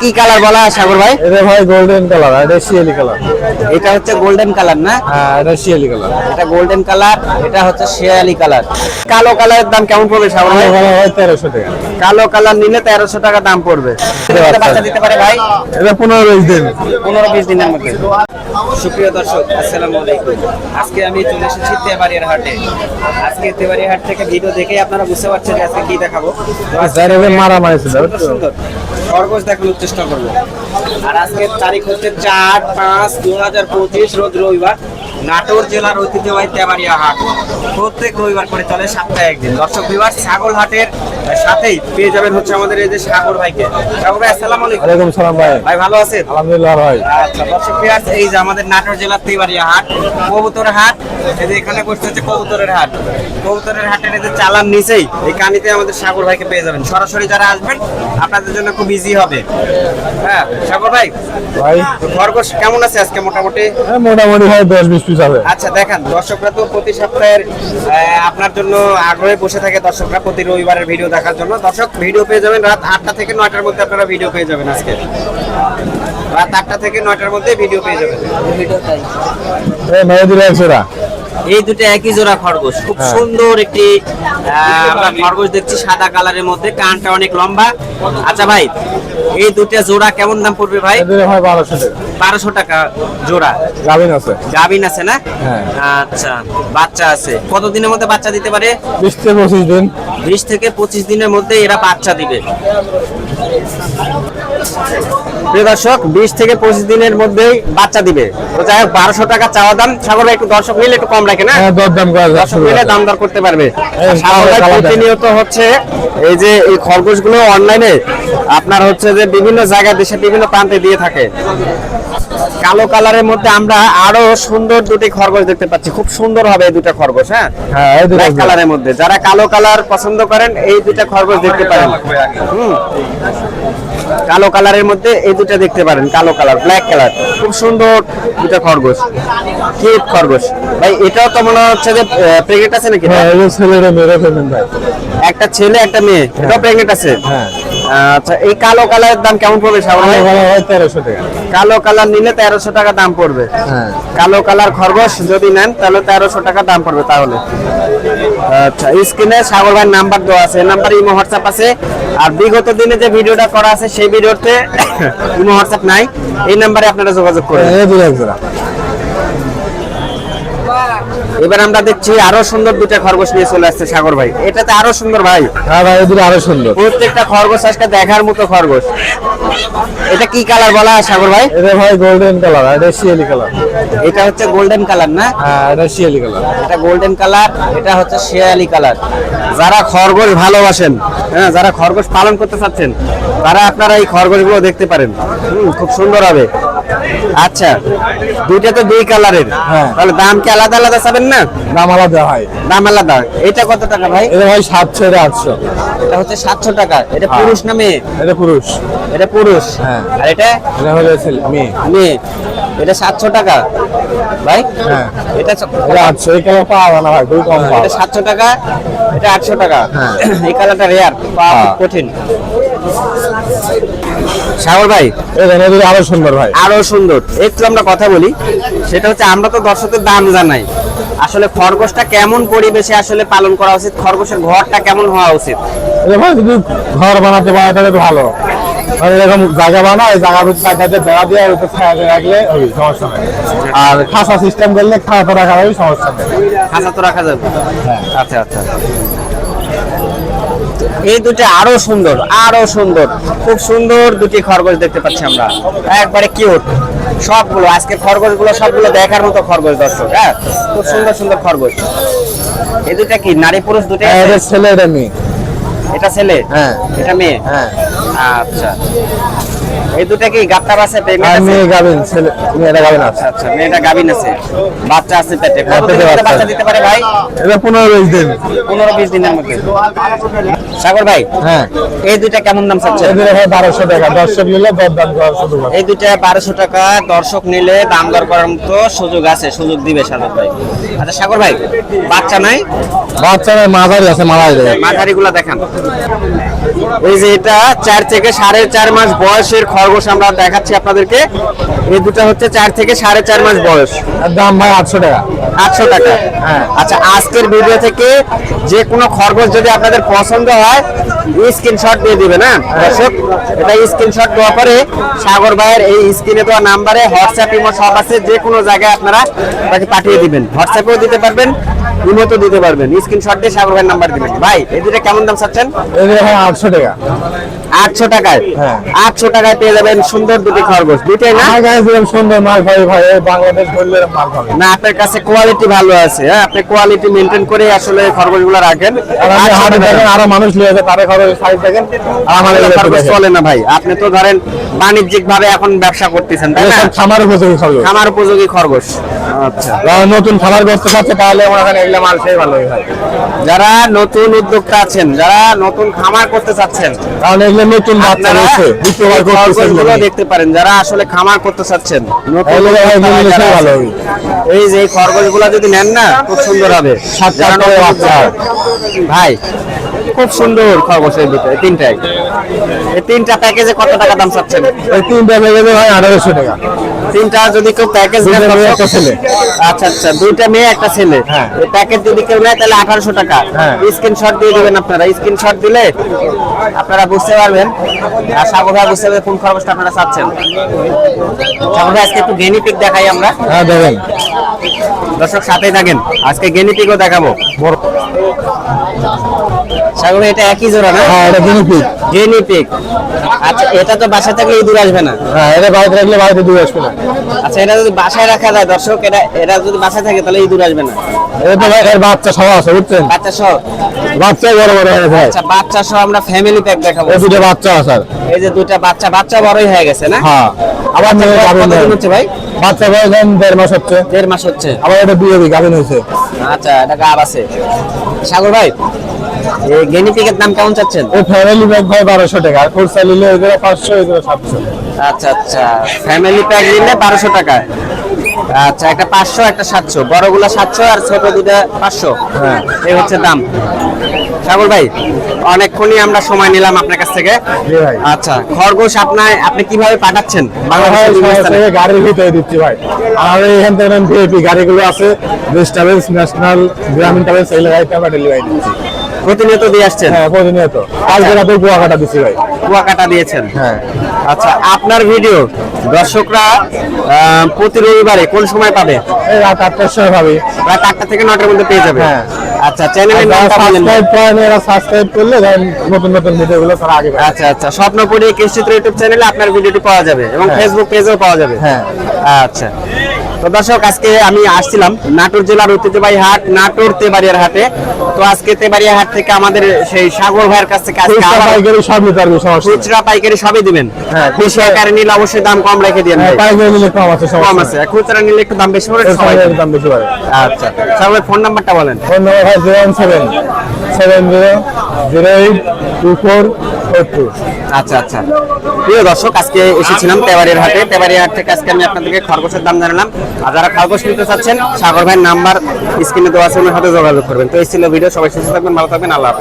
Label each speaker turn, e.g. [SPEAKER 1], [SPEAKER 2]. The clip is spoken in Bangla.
[SPEAKER 1] কি কালার বলা সাগর ভাই?
[SPEAKER 2] এটা ভাই গোল্ডেন কালার এটা শিয়ালি কালার
[SPEAKER 1] এটা হচ্ছে গোল্ডেন কালার না?
[SPEAKER 2] হ্যাঁ এটা শিয়ালি কালার
[SPEAKER 1] এটা গোল্ডেন কালার এটা হচ্ছে শেয়ালি কালার কালো কালারের দাম কেমন পড়বে সাগর ভাই?
[SPEAKER 2] হয় তেরোশো টাকা।
[SPEAKER 1] কালো কালার নিলে তেরোশো টাকা দাম পড়বে।
[SPEAKER 2] বাচ্চা।
[SPEAKER 1] বাচ্চা দিতে পারে ভাই?
[SPEAKER 2] এটা পনেরো বিশ দিন।
[SPEAKER 1] পনেরো বিশ দিনের মধ্যে। সুপ্রিয় দর্শক আসসালামু আলাইকুম। আজকে আমি চলে এসেছি তেবাড়িয়ার হাটে। আজকে তেবাড়িয়া হাট থেকে ভিডিও দেখে আপনারা বুঝতে পারছেন যে আজকে কি দেখাবো।
[SPEAKER 2] এটা মারামারি ছিল
[SPEAKER 1] সুন্দর খরগোশ দেখানোর চেষ্টা করব। আর আজকের তারিখ হচ্ছে চার পাঁচ দু হাজার পঁচিশ, রোজ রবিবার। নাটোর জেলার ঐতিহ্যবাহী তেবাড়িয়া হাট। প্রত্যেক রবিবার করে চলে সপ্তাহে একদিন দর্শক বিবার ছাগল হাটের সাথেই পেয়ে যাবেন হচ্ছে আমাদের এই যে সাগর ভাইকে। সাগর ভাই আসসালামু আলাইকুম।
[SPEAKER 2] ওয়ালাইকুম সালাম ভাই।
[SPEAKER 1] ভাই ভালো আছেন?
[SPEAKER 2] আলহামদুলিল্লাহ ভাই।
[SPEAKER 1] আচ্ছা দর্শক ভিউয়ার্স, এই যে আমাদের নাটোর জেলার তেবাড়িয়া হাট কবুতর হাট এই যে এখানে বসতে হচ্ছে কবুতরের হাট। কবুতরের হাটের এই যে চালান নিচেই এই কানিতে আমাদের সাগর ভাইকে পেয়ে যাবেন। সরাসরি যারা আসবেন আপনাদের জন্য খুব ইজি হবে। হ্যাঁ সাগর ভাই
[SPEAKER 2] ভাই।
[SPEAKER 1] খরগোশ কেমন আছে আজকে মোটামুটি?
[SPEAKER 2] হ্যাঁ, মোটামুটি ভাই দশ বিশ পিস হবে।
[SPEAKER 1] আচ্ছা দেখেন দর্শকরা তো প্রতি সপ্তাহের আপনার জন্য আগ্রহে বসে থাকে দর্শকরা প্রতি রবিবারের ভিডিও দেখার জন্য। দর্শক ভিডিও পেয়ে যাবেন রাত আটটা থেকে নয়টার মধ্যে আপনারা ভিডিও পেয়ে যাবেন আজকে। রাত আটটা থেকে নয়টার মধ্যে ভিডিও পেয়ে যাবেন।
[SPEAKER 2] মেয়েদের একশোরা
[SPEAKER 1] এই দুটো একই জোড়া খরগোশ। খুব
[SPEAKER 2] হ্যাঁ।
[SPEAKER 1] সুন্দর একটি আমরা খরগোশ দেখছি সাদা কালারের মধ্যে কানটা অনেক লম্বা। আচ্ছা ভাই এই দুটো জোড়া কেমন দাম পড়বে ভাই?
[SPEAKER 2] বারোশো টাকা।
[SPEAKER 1] বারোশো টাকা জোড়া।
[SPEAKER 2] গাভিন আছে।
[SPEAKER 1] গাবিন আছে না?
[SPEAKER 2] হ্যাঁ।
[SPEAKER 1] আচ্ছা বাচ্চা আছে। কতদিনের মধ্যে বাচ্চা দিতে পারে?
[SPEAKER 2] বিশ থেকে পঁচিশ দিন।
[SPEAKER 1] বিশ থেকে পঁচিশ দিনের মধ্যে এরা বাচ্চা দিবে। প্রিয় দর্শক বিশ থেকে পঁচিশ দিনের মধ্যেই বাচ্চা দিবে। তো যাই হোক বারোশো টাকা চাওয়া দাম। সাগর একটু দর্শক নিলে একটু কম রাখে না?
[SPEAKER 2] হ্যাঁ
[SPEAKER 1] দর্শক মিলে দাম দর করতে পারবে। প্রতিনিয়ত হচ্ছে এই যে এই খরগোশগুলো অনলাইনে আপনার হচ্ছে যে বিভিন্ন জায়গায় দেশের বিভিন্ন প্রান্তে দিয়ে থাকে। কালো কালারের মধ্যে আমরা আরও সুন্দর দুটি খরগোশ দেখতে পাচ্ছি। খুব সুন্দর হবে এই দুটো খরগোশ হ্যাঁ?
[SPEAKER 2] হ্যাঁ এই দুটো
[SPEAKER 1] ব্ল্যাক কালারের মধ্যে। যারা কালো কালার পছন্দ করেন এই দুটা খরগোশ দেখতে পারেন। হুম। কালো কালারের মধ্যে এই দুটা দেখতে পারেন কালো কালার ব্ল্যাক কালার। খুব সুন্দর দুটা খরগোশ কিউট খরগোশ। ভাই এটাও তো মনে হচ্ছে যে প্রেগনেন্ট আছে নাকি?
[SPEAKER 2] হ্যাঁ ছেলেরা মেরে ফেলবেন ভাই।
[SPEAKER 1] একটা ছেলে একটা মেয়ে এটাও প্রেগনেন্ট আছে?
[SPEAKER 2] হ্যাঁ।
[SPEAKER 1] আচ্ছা এই কালো কালারের দাম কেমন পড়বে
[SPEAKER 2] হয় তেরোশো টাকা।
[SPEAKER 1] কালো কালার নিলে তেরোশো টাকা দাম পড়বে।
[SPEAKER 2] হ্যাঁ।
[SPEAKER 1] কালো কালার খরগোশ যদি নেন তাহলে তেরোশো টাকা দাম পড়বে তাহলে। আচ্ছা স্ক্রিনে সাগর ভাইয়ের নাম্বার দেওয়া আছে। নাম্বার ইমো হোয়াটসঅ্যাপ আছে। আর বিগত দিনে যে ভিডিওটা করা আছে সেই ভিডিওতে ইমো হোয়াটসঅ্যাপ নাই। এই নাম্বারে আপনারা যোগাযোগ
[SPEAKER 2] দুটো একশোরা
[SPEAKER 1] এবার আমরা দেখছি আরও সুন্দর দুটা খরগোশ নিয়ে চলে আসছে সাগর ভাই। এটাতে আরও সুন্দর ভাই।
[SPEAKER 2] হ্যাঁ ভাই আরও সুন্দর।
[SPEAKER 1] প্রত্যেকটা খরগোশ আজকে দেখার মতো খরগোশ। এটা কি কালার বলা সাগর ভাই?
[SPEAKER 2] এটা ভাই গোল্ডেন কালার এটা শিয়ালি কালার
[SPEAKER 1] এটা হচ্ছে গোল্ডেন কালার না?
[SPEAKER 2] হ্যাঁ এটা শিয়ালি কালার
[SPEAKER 1] এটা গোল্ডেন কালার এটা হচ্ছে শেয়ালি কালার যারা খরগোশ ভালোবাসেন হ্যাঁ যারা খরগোশ পালন করতে চাচ্ছেন তারা আপনারা এই খরগোশগুলো দেখতে পারেন। হুম, খুব সুন্দর হবে। আচ্ছা দুইটা তো দুই কালারের
[SPEAKER 2] হ্যাঁ।
[SPEAKER 1] তাহলে দাম কি আলাদা আলাদা চাবেন না?
[SPEAKER 2] দাম আলাদা হয়।
[SPEAKER 1] দাম আলাদা। এটা কত টাকা ভাই?
[SPEAKER 2] এটা ভাই সাতশো এটা আটশো।
[SPEAKER 1] এটা হচ্ছে সাতশো টাকা। এটা পুরুষ না মেয়ে?
[SPEAKER 2] এটা পুরুষ।
[SPEAKER 1] এটা পুরুষ।
[SPEAKER 2] হ্যাঁ।
[SPEAKER 1] আর এটা?
[SPEAKER 2] এটা হলো মেয়ে।
[SPEAKER 1] মেয়ে। এটা সাতশো টাকা। ভাই?
[SPEAKER 2] হ্যাঁ।
[SPEAKER 1] এটা
[SPEAKER 2] আটশো এই কালার পাওয়া না ভাই খুবই কম পাওয়া
[SPEAKER 1] এটা সাতশো টাকা এটা আটশো টাকা।
[SPEAKER 2] হ্যাঁ।
[SPEAKER 1] এই কালারটা রেয়ার পাওয়া
[SPEAKER 2] হ্যাঁ।
[SPEAKER 1] কঠিন। সাগর ভাই
[SPEAKER 2] আরও সুন্দর ভাই
[SPEAKER 1] আরও সুন্দর। একটু আমরা কথা বলি। সেটা হচ্ছে আমরা তো দর্শকের দাম জানাই। আসলে খরগোশটা কেমন পরিবেশে আসলে পালন করা উচিত? খরগোশের ঘরটা কেমন হওয়া উচিত?
[SPEAKER 2] যদি ঘর বানাতে পারে তাহলে ভালো। এরকম জায়গা বানায় জায়গা চারটাতে বেড়া দিয়ে আর উপরে রাখলে সমস্যা নেই। আর খাসা সিস্টেম করলে খাওয়া রাখা হবে সমস্যা নেই।
[SPEAKER 1] খাঁচা তো রাখা যাবে?
[SPEAKER 2] হ্যাঁ।
[SPEAKER 1] আচ্ছা আচ্ছা। এই দুটো আরও সুন্দর আরও সুন্দর। খুব সুন্দর দুটি খরগোশ দেখতে পাচ্ছি আমরা। একবারে কিউট সবগুলো আজকে খরগোশগুলো সবগুলো দেখার মতো খরগোশ দর্শক হ্যাঁ? খুব সুন্দর সুন্দর খরগোশ। এই দুটা কি নারী পুরুষ দুটো
[SPEAKER 2] হ্যাঁ, ছেলে এটা মেয়ে।
[SPEAKER 1] এটা ছেলে?
[SPEAKER 2] হ্যাঁ।
[SPEAKER 1] এটা মেয়ে?
[SPEAKER 2] হ্যাঁ।
[SPEAKER 1] আচ্ছা। এই দুটা কি গাপ্তা আছে
[SPEAKER 2] মেয়ে গাবেন ছেলে মেয়েটা গাবেন আছে।
[SPEAKER 1] আচ্ছা মেয়েটা গাবিন আছে। বাচ্চা আছে পেটে।
[SPEAKER 2] বাচ্চা
[SPEAKER 1] দিতে পারে ভাই?
[SPEAKER 2] এটা পনেরো বিশ দিন।
[SPEAKER 1] পনেরো বিশ দিনের মধ্যে। সাগর ভাই
[SPEAKER 2] হ্যাঁ।
[SPEAKER 1] এই দুইটা কেমন দাম চাচ্ছে
[SPEAKER 2] এদের ভাই বারোশো টাকা। দর্শক নিলে দর দাম করার সুযোগ আছে।
[SPEAKER 1] এই দুইটা বারোশো টাকা দর্শক নিলে দাম দর করার মতো সুযোগ আছে সুযোগ দিবে সাগর ভাই। আচ্ছা সাগর ভাই বাচ্চা নাই?
[SPEAKER 2] বাচ্চা নাই মাঝারি আছে
[SPEAKER 1] মাঝারি। গুলা দেখান। এই যে এটা চার থেকে সাড়ে চার মাস বয়সে মাসের খরগোশ আমরা দেখাচ্ছি আপনাদেরকে। এই দুটো হচ্ছে চার থেকে সাড়ে চার মাস বয়স।
[SPEAKER 2] দাম ভাই আটশো টাকা।
[SPEAKER 1] আটশো টাকা।
[SPEAKER 2] হ্যাঁ।
[SPEAKER 1] আচ্ছা আজকের ভিডিও থেকে যে কোনো খরগোশ যদি আপনাদের পছন্দ হয় স্ক্রিনশট দিয়ে দিবে না দর্শক এটা স্ক্রিনশট দেওয়া পরে সাগর ভাইয়ের এই স্ক্রিনে দেওয়া নাম্বারে হোয়াটসঅ্যাপ ইমো সব আছে যে কোনো জায়গায় আপনারা তাকে পাঠিয়ে দিবেন। হোয়াটসঅ্যাপেও দিতে পারবেন। ইমোতেও দিতে পারবেন। স্ক্রিনশট দিয়ে সাগর ভাইয়ের নাম্বার দিবেন। ভাই এই দুটো কেমন দাম চাচ্ছেন?
[SPEAKER 2] ভাই আটশো টাকা।
[SPEAKER 1] আটশো টাকায়?
[SPEAKER 2] হ্যাঁ।
[SPEAKER 1] আটশো টাকায় পেয়ে যাবেন সুন্দর দুটি খরগোশ। দুইটাই না?
[SPEAKER 2] সুন্দর মাল পাই ভাই বাংলাদেশ ধরলে মাল পাবে
[SPEAKER 1] না আপনার কাছে কোয়ালিটি ভালো আছে হ্যাঁ? আপনি কোয়ালিটি মেনটেন করে আসলে খরগোশগুলো রাখেন।
[SPEAKER 2] আর মানুষ লিয়ে আছে তাদের খরচ সাইজ দেখেন আমাদের
[SPEAKER 1] খরগোশ চলে না ভাই। আপনি তো ধরেন বাণিজ্যিক ভাবে এখন ব্যবসা করতেছেন তাই না?
[SPEAKER 2] খামার উপযোগী খরচ
[SPEAKER 1] খামার উপযোগী খরগোশ।
[SPEAKER 2] নতুন খাবার করতে চাচ্ছে তাহলে আমার এখানে এগুলো মাল সেই ভালো হয়।
[SPEAKER 1] যারা নতুন উদ্যোক্তা আছেন যারা নতুন খামার করতে চাচ্ছেন
[SPEAKER 2] কারণ এগুলো নতুন বাচ্চা রয়েছে দ্বিতীয়বার
[SPEAKER 1] এই দেখতে পারেন যারা আসলে খামার করতে চাচ্ছেন নতুন
[SPEAKER 2] ভালো
[SPEAKER 1] এই যে এই খরগোশগুলো যদি নেন না খুব সুন্দর হবে। ভাই খুব সুন্দর খরগোশের ভিতরে তিনটাই। এই তিনটা প্যাকেজে কত টাকা দাম চাচ্ছেন?
[SPEAKER 2] এই তিনটা লেগে হয় আঠারোশো টাকা।
[SPEAKER 1] তিনটা যদি কেউ প্যাকেজ
[SPEAKER 2] একটা ছেলে।
[SPEAKER 1] আচ্ছা আচ্ছা দুইটা মেয়ে একটা ছেলে।
[SPEAKER 2] হ্যাঁ।
[SPEAKER 1] প্যাকেজ যদি কেউ নেয় তাহলে আঠারোশো টাকা।
[SPEAKER 2] হ্যাঁ।
[SPEAKER 1] স্ক্রিনশট দিয়ে দেবেন আপনারা। স্ক্রিনশট দিলে আপনারা বুঝতে পারবেন। আর সাগর ভাই বুঝতে পারবে কোন খরচটা আপনারা চাচ্ছেন। সাগর ভাই আজকে একটু গেনি পিক দেখাই আমরা।
[SPEAKER 2] হ্যাঁ দেখেন।
[SPEAKER 1] দর্শক সাথেই থাকেন। আজকে গেনি পিকও দেখাবো। সাগর এটা একই জোড়া না?
[SPEAKER 2] হ্যাঁ এটা বেনিফিট
[SPEAKER 1] গেনি পিক আচ্ছা এটা তো বাসা থাকলে ইঁদুর আসবে না?
[SPEAKER 2] হ্যাঁ এটা বাড়িতে রাখলে বাড়িতে দিয়ে আসবে না।
[SPEAKER 1] আচ্ছা এটা যদি বাসায় রাখা যায় দর্শক এটা এটা যদি বাসায় থাকে তাহলে ইঁদুর আসবে না।
[SPEAKER 2] এটা তো ভাই এর বাচ্চা সব আছে বুঝছেন?
[SPEAKER 1] বাচ্চা সহ?
[SPEAKER 2] বাচ্চা বড় বড় হয়ে ভাই
[SPEAKER 1] আচ্ছা বাচ্চা সহ আমরা ফ্যামিলি প্যাক দেখাবো।
[SPEAKER 2] এই দুটো বাচ্চা আছে
[SPEAKER 1] এই যে দুইটা বাচ্চা বাচ্চা বড়ই হয়ে গেছে না?
[SPEAKER 2] হ্যাঁ। আবার মেয়ে গাভিন
[SPEAKER 1] হচ্ছে ভাই?
[SPEAKER 2] বাচ্চা বয়স দেড় মাস হচ্ছে।
[SPEAKER 1] দেড় মাস হচ্ছে।
[SPEAKER 2] আবার এটা বিয়ে গাভিন হয়েছে
[SPEAKER 1] আচ্ছা এটা গাব আছে। সাগর ভাই এই গেনিপিকের দাম কেমন চাচ্ছেন?
[SPEAKER 2] এই ফ্যামিলি ব্যাগ ভাই বারোশো টাকা আর খুরসা নিলে এগুলো পাঁচশো এগুলো সাতশো।
[SPEAKER 1] আচ্ছা আচ্ছা। ফ্যামিলি প্যাক নিলে বারোশো টাকা। আচ্ছা একটা পাঁচশো একটা সাতশো। বড়গুলো সাতশো আর ছোট দুটা পাঁচশো।
[SPEAKER 2] হ্যাঁ।
[SPEAKER 1] এই হচ্ছে দাম। সাগর ভাই অনেকক্ষণই আমরা সময় নিলাম আপনার কাছ থেকে।
[SPEAKER 2] ভাই।
[SPEAKER 1] আচ্ছা খরগোশ আপনার আপনি কীভাবে পাঠাচ্ছেন বাংলাদেশের বিভিন্ন
[SPEAKER 2] গাড়ির ভিতরে দিচ্ছি ভাই। আর এখান থেকে ভিআইপি গাড়িগুলো আছে ট্রাভেলস ন্যাশনাল গ্রামীণ ট্রাভেলস এই গাড়িতে আমরা ডেলিভারি দিচ্ছি।
[SPEAKER 1] প্রতিনিয়ত দিয়ে আসছেন?
[SPEAKER 2] হ্যাঁ প্রতিনিয়ত। আজকে রাতে কুয়াকাটা দিচ্ছি ভাই।
[SPEAKER 1] কুয়াকাটা দিয়েছেন?
[SPEAKER 2] হ্যাঁ।
[SPEAKER 1] আচ্ছা আপনার ভিডিও দর্শকরা প্রতি রবিবারে কোন সময় পাবে?
[SPEAKER 2] রাত আটটার সময় ভাবি
[SPEAKER 1] রাত আটটা থেকে নটার মধ্যে পেয়ে যাবে।
[SPEAKER 2] হ্যাঁ।
[SPEAKER 1] আচ্ছা চ্যানেলের নামটা
[SPEAKER 2] সাবস্ক্রাইব করেন এরা সাবস্ক্রাইব করলে নতুন নতুন ভিডিওগুলো তারা আগে
[SPEAKER 1] আচ্ছা আচ্ছা স্বপ্নপুরি কৃষিচিত্র ইউটিউব চ্যানেলে আপনার ভিডিওটি পাওয়া যাবে এবং
[SPEAKER 2] হ্যাঁ।
[SPEAKER 1] ফেসবুক পেজেও পাওয়া যাবে।
[SPEAKER 2] হ্যাঁ।
[SPEAKER 1] আচ্ছা। তো দর্শক আজকে আমি আসছিলাম নাটোর জেলার ঐতিহ্যবাহী হাট নাটোর তেবাড়িয়ার হাটে। তো আজকে তেবাড়িয়া হাট থেকে আমাদের সেই সাগর ভাইয়ের কাছ থেকে আজকে
[SPEAKER 2] খুচরা পাইকারি সব নিতে পারবে
[SPEAKER 1] খুচরা পাইকারি সবই দিবেন?
[SPEAKER 2] হ্যাঁ,
[SPEAKER 1] বেশি আকারে নিলে অবশ্যই দাম কম রেখে দিবেন
[SPEAKER 2] হ্যাঁ,
[SPEAKER 1] ভাই।
[SPEAKER 2] পাইকারি নিলে কম আছে
[SPEAKER 1] কম আছে। খুচরা নিলে একটু দাম বেশি পড়ে সবাই
[SPEAKER 2] দাম বেশি পারে
[SPEAKER 1] আচ্ছা সাগর ফোন নাম্বারটা বলেন।
[SPEAKER 2] ফোন নম্বর ভাই zero one seven seven zero zero eight two four four two.
[SPEAKER 1] আচ্ছা আচ্ছা। প্রিয় দর্শক, আজকে এসেছিলাম তেবাড়ির হাটে। তেবাড়ির হাট থেকে আজকে আমি আপনাদেরকে খরগোশের দাম জানালাম। আর যারা খরগোশ নিতে চাচ্ছেন, সাগর ভাইয়ের নাম্বার স্ক্রিনে দেওয়া আছে ওনার সাথে যোগাযোগ করবেন। তো এই ভিডিও। সবাই সুস্থ থাকবেন, ভালো থাকবেন। আল্লাহ।